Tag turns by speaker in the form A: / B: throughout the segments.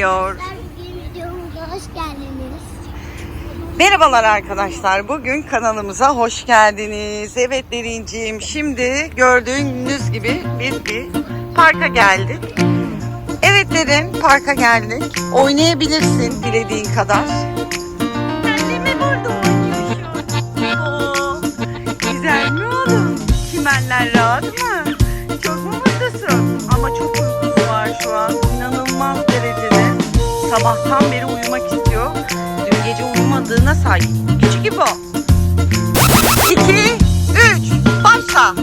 A: geliyor.
B: Bugün videomuza hoş geldiniz.
A: Merhabalar arkadaşlar. Bugün kanalımıza hoş geldiniz. Evet Derinciğim şimdi gördüğünüz gibi biz bir parka geldik. Evet Derin parka geldik. Oynayabilirsin dilediğin kadar. Sabahtan beri uyumak istiyor. Dün gece uyumadığına say. Küçük İbo. 2, 3, başla.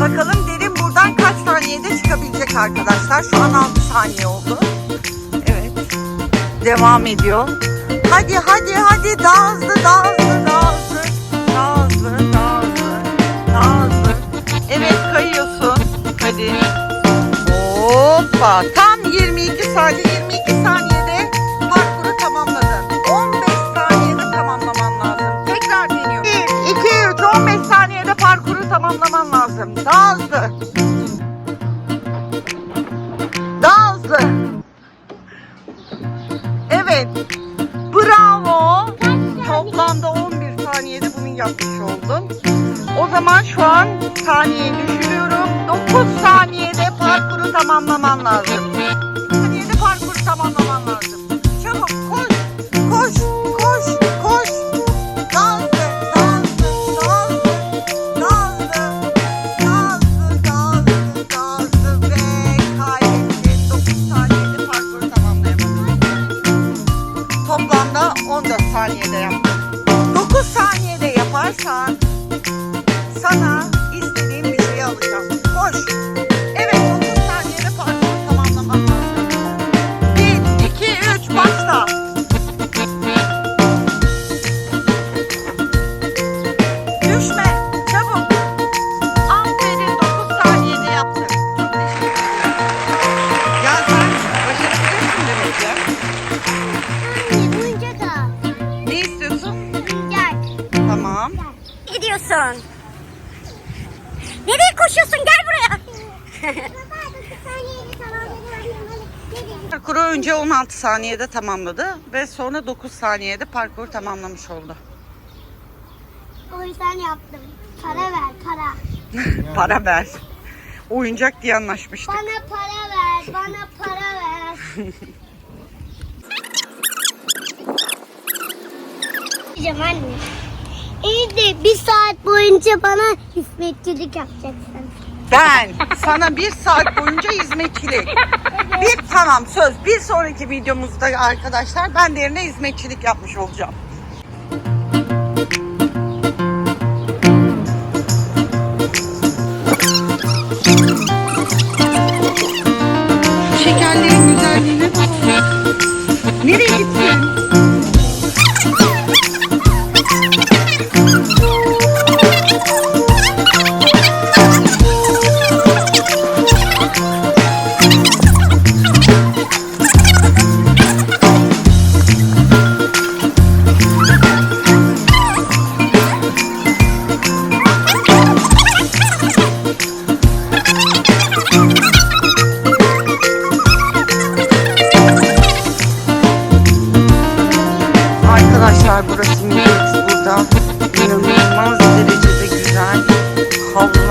A: Bakalım derin buradan kaç saniyede çıkabilecek arkadaşlar. Şu an 6 saniye oldu. Evet. Devam ediyor. Hadi hadi hadi daha hızlı daha hızlı daha hızlı. Daha hızlı daha hızlı. Daha hızlı. Evet kayıyorsun. Hadi. Hoppa. Tam 22 saniye 22 saniyede parkuru tamamladın. 15 saniyede tamamlaman lazım. Tekrar deniyorum. 1, 2, 3, 15 saniyede parkuru tamamlaman lazım. Daha hızlı. Daha hızlı. Evet. Bravo. Toplamda 11 saniyede bunu yapmış oldun. O zaman şu an saniyeyi düşürüyorum. 9 saniyede parkuru tamamlaman lazım. Saniyede parkuru tamamlaman lazım. Çabuk koş, koş, koş, koş. Hızlı, daha hızlı, daha hızlı, daha hızlı ve kaybettin. 9 saniyede parkuru tamamlayamadın. Toplamda 14 saniyede yaptın. 9 saniyede yaparsan sana Tamam.
B: Gidiyorsun. Nereye koşuyorsun? Gel buraya. Baba 9 saniyede tamamladım.
A: Parkuru önce 16 saniyede tamamladı ve sonra 9 saniyede parkur tamamlamış oldu.
B: O yüzden yaptım. Para ver para.
A: Para ver. Oyuncak diye anlaşmıştık.
B: Bana para ver. Bana para ver. Diyeceğim anne. İyi de bir saat boyunca bana hizmetçilik yapacaksın.
A: Ben sana bir saat boyunca hizmetçilik. Bir tamam söz. Bir sonraki videomuzda arkadaşlar ben derine hizmetçilik yapmış olacağım. Şekerlerin güzelliğine bak. Nereye gittin?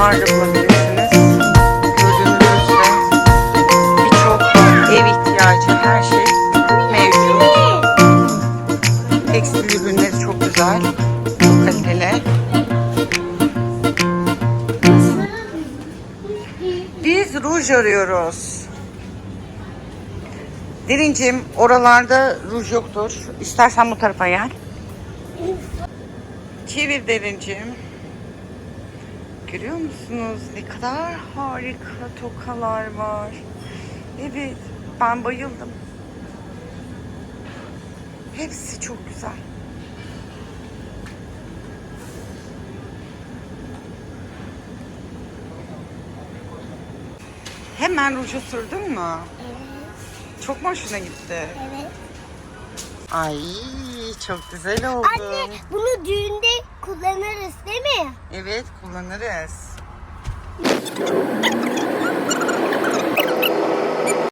A: Havlular da bulabilirsiniz. Gördüğünüz üzere birçok ev ihtiyacı her şey mevcut. Tekstil ürünleri çok güzel, çok kaliteli. Biz ruj arıyoruz. Derincim oralarda ruj yoktur. İstersen bu tarafa gel. Çevir derincim. Görüyor musunuz ne kadar harika tokalar var. Evet ben bayıldım. Hepsi çok güzel. Hemen ruju sürdün mü? Çok mu hoşuna gitti?
B: Evet.
A: Ay çok güzel oldu.
B: Anne bunu düğünde kullanırız değil mi?
A: Evet kullanırız.